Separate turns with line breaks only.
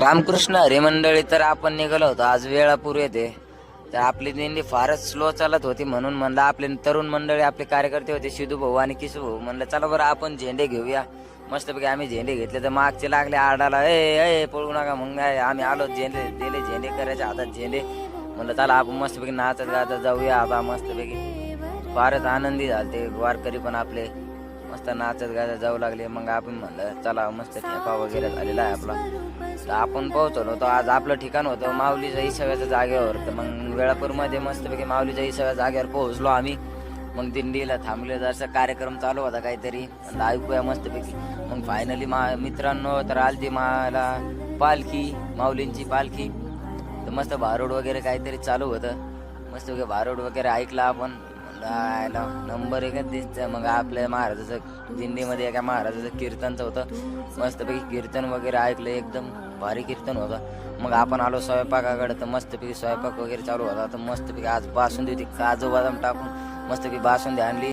रामकृष्ण हरिमंडळी तर आपण निघालो होतो. आज वेळापूर येते. तर आपली दिंडी फारच स्लो चालत होती म्हणून म्हणलं आपले तरुण मंडळी आपले कार्यकर्ते होते सिद्धू भाऊ आणि किशू भाऊ. म्हणलं चला बरं आपण झेंडे घेऊया. मस्तपैकी आम्ही झेंडे घेतले तर मागचे लागले आडाला ए ए पळू नका मग काय आम्ही आलो झेंडे दिले झेंडे करायचे हातात झेंडे. म्हणलं चला आपण मस्तपैकी नाचत गातात जाऊया आता मस्तपैकी. फारच आनंदी झाले ते वारकरी पण आपले. मस्त नाचत गायला जाऊ लागले. मग आपण म्हणलं चला मस्त ठेपा वगैरे झालेला आहे आपला. तर आपण पोहोचलो. तर आज आपलं ठिकाण होतं माऊलीच्या इसाव्याच्या जागेवर. तर मग वेळापूरमध्ये मस्तपैकी माऊलीच्या इसाव्या जागेवर पोहोचलो आम्ही. मग दिंडीला थांबले. जरसा कार्यक्रम चालू होता काहीतरी. ऐकूया मस्तपैकी. मग फायनली मा मित्रांनो तर आलती मला पालखी माऊलींची पालखी. तर मस्त भारूड वगैरे काहीतरी चालू होतं. मस्त भारूड वगैरे ऐकला आपण. आयला नंबर एकच दिसतं मग आपल्या महाराजाचं दिंडीमध्ये एका महाराजाचं कीर्तनचं होतं. मस्तपैकी कीर्तन वगैरे ऐकलं एकदम भारी कीर्तन होतं. मग आपण आलो स्वयंपाकाकडे तर मस्तपैकी स्वयंपाक वगैरे चालू होता. तर मस्तपैकी आज बासुंदी होती. काजू बदाम टाकून मस्तपैकी बासुंदी आणली.